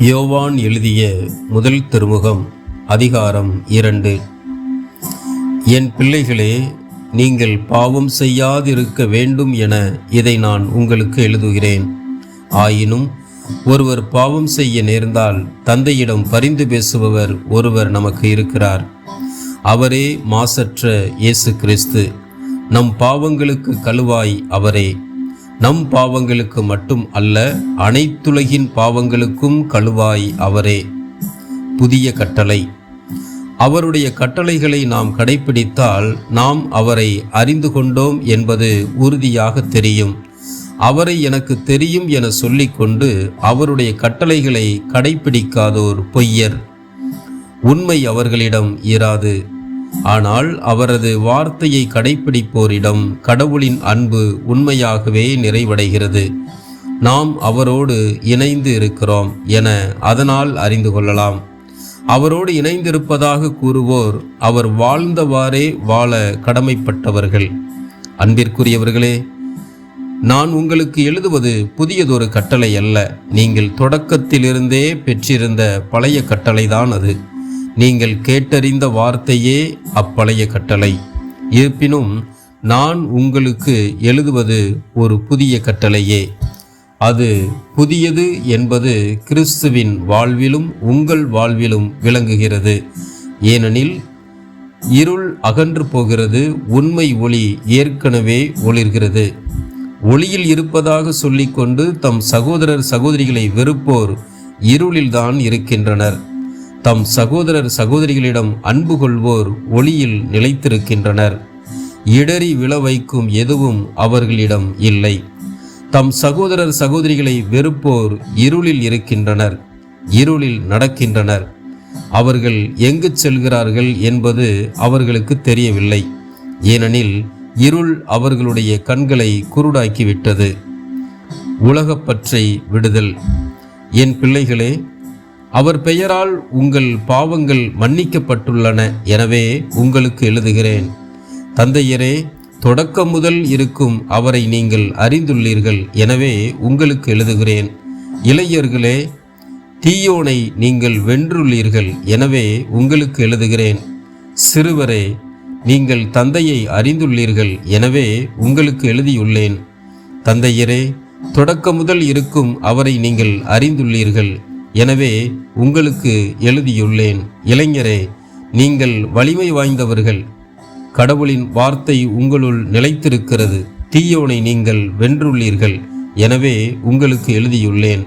யோவான் எழுதிய முதல் திருமுகம் அதிகாரம் இரண்டு. என் பிள்ளைகளே நீங்கள் பாவம் செய்யாதிருக்க வேண்டும் என இதை நான் உங்களுக்கு எழுதுகிறேன். ஆயினும் ஒருவர் பாவம் செய்ய நேர்ந்தால் தந்தையிடம் பரிந்து பேசுபவர் ஒருவர் நமக்கு இருக்கிறார். அவரே மாசற்ற இயேசு கிறிஸ்து. நம் பாவங்களுக்கு கழுவாய் அவரே. நம் பாவங்களுக்கு மட்டும் அல்ல அனைத்துலகின் பாவங்களுக்கும் கழுவாய் அவரே. புதிய கட்டளை. அவருடைய கட்டளைகளை நாம் கடைபிடித்தால் நாம் அவரை அறிந்து கொண்டோம் என்பது உறுதியாக தெரியும். அவரை எனக்கு தெரியும் என சொல்லிக்கொண்டு அவருடைய கட்டளைகளை கடைபிடிக்காதோர் பொய்யர். உண்மை அவர்களிடம் இராது. ஆனால் அவரது வார்த்தையை கடைப்பிடிப்போரிடம் கடவுளின் அன்பு உண்மையாகவே நிறைவடைகிறது. நாம் அவரோடு இணைந்து இருக்கிறோம் என அதனால் அறிந்து கொள்ளலாம். அவரோடு இணைந்திருப்பதாக கூறுவோர் அவர் வாழ்ந்தவாறே வாழ கடமைப்பட்டவர்கள். அன்பிற்குரியவர்களே நான் உங்களுக்கு எழுதுவது புதியதொரு கட்டளை அல்ல. நீங்கள் தொடக்கத்திலிருந்தே பெற்றிருந்த பழைய கட்டளைதான் அது. நீங்கள் கேட்டறிந்த வார்த்தையே அப்பழைய கட்டளை. இருப்பினும் நான் உங்களுக்கு எழுதுவது ஒரு புதிய கட்டளையே. அது புதியது என்பது கிறிஸ்துவின் வாழ்விலும் உங்கள் வாழ்விலும் விளங்குகிறது. ஏனெனில் இருள் அகன்று போகிறது உண்மை ஒளி ஏற்கனவே ஒளிர்கிறது. ஒளியில் இருப்பதாக சொல்லிக்கொண்டு தம் சகோதரர் சகோதரிகளை வெறுப்போர் இருளில்தான் இருக்கின்றனர். தம் சகோதரர் சகோதரிகளிடம் அன்பு கொள்வோர் ஒளியில் நிலைத்திருக்கின்றனர். இடறி விழ வைக்கும் எதுவும் அவர்களிடம் இல்லை. தம் சகோதரர் சகோதரிகளை வெறுப்போர் இருளில் இருக்கின்றனர் இருளில் நடக்கின்றனர். அவர்கள் எங்கு செல்கிறார்கள் என்பது அவர்களுக்கு தெரியவில்லை. ஏனெனில் இருள் அவர்களுடைய கண்களை குருடாக்கிவிட்டது. உலகப்பற்றை விடுதல். என் பிள்ளைகளே அவர் பெயரால் உங்கள் பாவங்கள் மன்னிக்கப்பட்டுள்ளன எனவே உங்களுக்கு எழுதுகிறேன். தந்தையரே தொடக்கம் முதல் இருக்கும் அவரை நீங்கள் அறிந்துள்ளீர்கள் எனவே உங்களுக்கு எழுதுகிறேன். இளையர்களே தீயோனை நீங்கள் வென்றுள்ளீர்கள் எனவே உங்களுக்கு எழுதுகிறேன். சிறுவரே நீங்கள் தந்தையை அறிந்துள்ளீர்கள் எனவே உங்களுக்கு எழுதியுள்ளேன். தந்தையரே தொடக்க முதல் இருக்கும் அவரை நீங்கள் அறிந்துள்ளீர்கள் எனவே உங்களுக்கு எழுதியுள்ளேன் இளைஞரே நீங்கள் வலிமை வாய்ந்தவர்கள். கடவுளின் வார்த்தை உங்களுள் நிலைத்திருக்கிறது. தீயோனை நீங்கள் வென்றுள்ளீர்கள். எனவே உங்களுக்கு எழுதியுள்ளேன்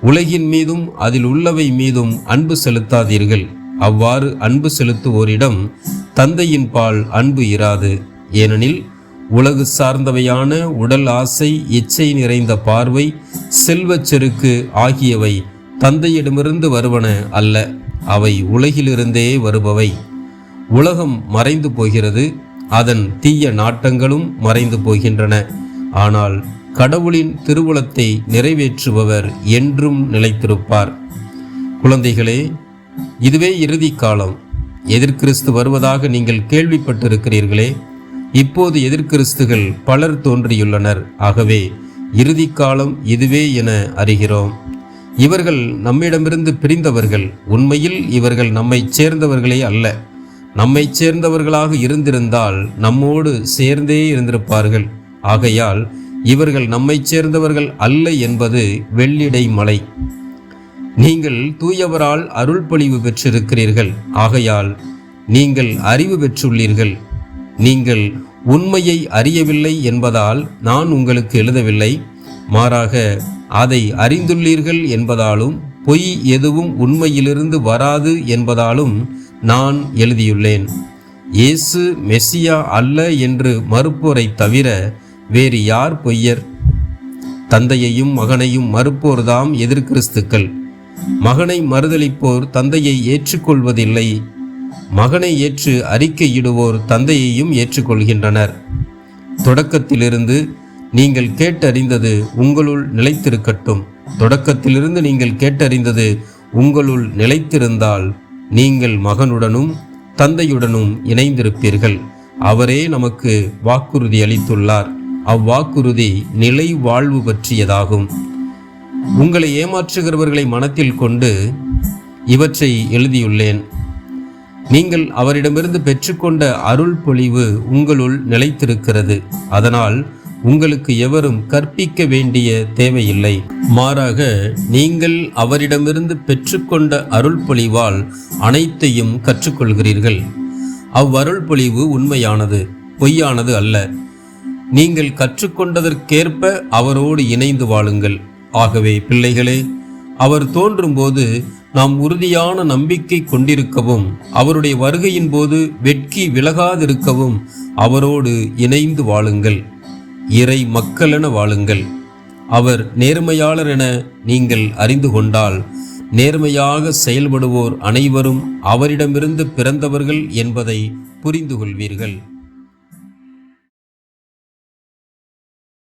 உலகின் மீதும் அதில் உள்ளவை மீதும் அன்பு செலுத்தாதீர்கள். அவ்வாறு அன்பு செலுத்துவோரிடம் தந்தையின் பால் அன்பு இராது. ஏனெனில் உலகு சார்ந்தவையான உடல் ஆசை இச்சை நிறைந்த பார்வை செல்வச் செருக்கு ஆகியவை தந்தையிடமிருந்து வருவன அல்ல அவை உலகிலிருந்தே வருபவை. உலகம் மறைந்து போகிறது அதன் தீய நாட்டங்களும் மறைந்து போகின்றன. ஆனால் கடவுளின் திருவுளத்தை நிறைவேற்றுபவர் என்றும் நிலைத்திருப்பார். குழந்தைகளே இதுவே இறுதி காலம். எதிர்கிறிஸ்து வருவதாக நீங்கள் கேள்விப்பட்டிருக்கிறீர்களே இப்போது எதிர்கிறிஸ்துகள் பலர் தோன்றியுள்ளனர். ஆகவே இறுதி காலம் இதுவே என அறிகிறோம். இவர்கள் நம்மிடமிருந்து பிரிந்தவர்கள். உண்மையில் இவர்கள் நம்மைச் சேர்ந்தவர்களே அல்ல. நம்மைச் சேர்ந்தவர்களாக இருந்திருந்தால் நம்மோடு சேர்ந்தே இருந்திருப்பார்கள். ஆகையால் இவர்கள் நம்மைச் சேர்ந்தவர்கள் அல்ல என்பது வெள்ளிடை மலை. நீங்கள் தூயவரால் அருள் பொழிவு பெற்றிருக்கிறீர்கள். ஆகையால் நீங்கள் அறிவு பெற்றுள்ளீர்கள். நீங்கள் உண்மையை அறியவில்லை என்பதால் நான் உங்களுக்கு எழுதவில்லை. மாறாக அதை அறிந்துள்ளீர்கள் என்பதாலும் பொய் எதுவும் உண்மையிலிருந்து வராது என்பதாலும் நான் எழுதியுள்ளேன். இயேசு மெஸ்ஸியா அல்ல என்று மறுப்போரை தவிர வேறு யார் பொய்யர்? தந்தையையும் மகனையும் மறுப்போர்தாம் எதிர்கிறிஸ்துக்கள். மகனை மறுதளிப்போர் தந்தையை ஏற்றுக்கொள்வதில்லை. மகனை ஏற்று அறிக்கையிடுவோர் தந்தையையும் ஏற்றுக்கொள்கின்றனர். தொடக்கத்திலிருந்து நீங்கள் கேட்டறிந்தது உங்களுள் நிலைத்திருக்கட்டும். தொடக்கத்திலிருந்து நீங்கள் கேட்டறிந்தது உங்களுள் நிலைத்திருந்தால் நீங்கள் மகனுடனும் தந்தையுடனும் இணைந்திருப்பீர்கள். அவரே நமக்கு வாக்குறுதி அளித்துள்ளார். அவ்வாக்குறுதி நிலை வாழ்வு பற்றியதாகும். உங்களை ஏமாற்றுகிறவர்களை மனத்தில் கொண்டு இவற்றை எழுதியுள்ளேன். நீங்கள் அவரிடமிருந்து பெற்றுக்கொண்ட அருள் பொழிவு உங்களுள் நிலைத்திருக்கிறது. அதனால் உங்களுக்கு எவரும் கற்பிக்க வேண்டிய தேவையில்லை. மாறாக நீங்கள் அவரிடமிருந்து பெற்றுக்கொண்ட அருள் பொழிவால் அனைத்தையும் கற்றுக்கொள்கிறீர்கள். அவ்வருள் பொழிவு உண்மையானது பொய்யானது அல்ல. நீங்கள் கற்றுக்கொண்டதற்கேற்ப அவரோடு இணைந்து வாழுங்கள். ஆகவே பிள்ளைகளே அவர் தோன்றும்போது நாம் உறுதியான நம்பிக்கை கொண்டிருக்கவும் அவருடைய வருகையின் போது வெட்கி விலகாதிருக்கவும் அவரோடு இணைந்து வாழுங்கள். இறை மக்களென வாழுங்கள். அவர் நேர்மையாளர் என நீங்கள் அறிந்து கொண்டால் நேர்மையாக செயல்படுவோர் அனைவரும் அவரிடமிருந்து பிறந்தவர்கள் என்பதை புரிந்து கொள்வீர்கள்.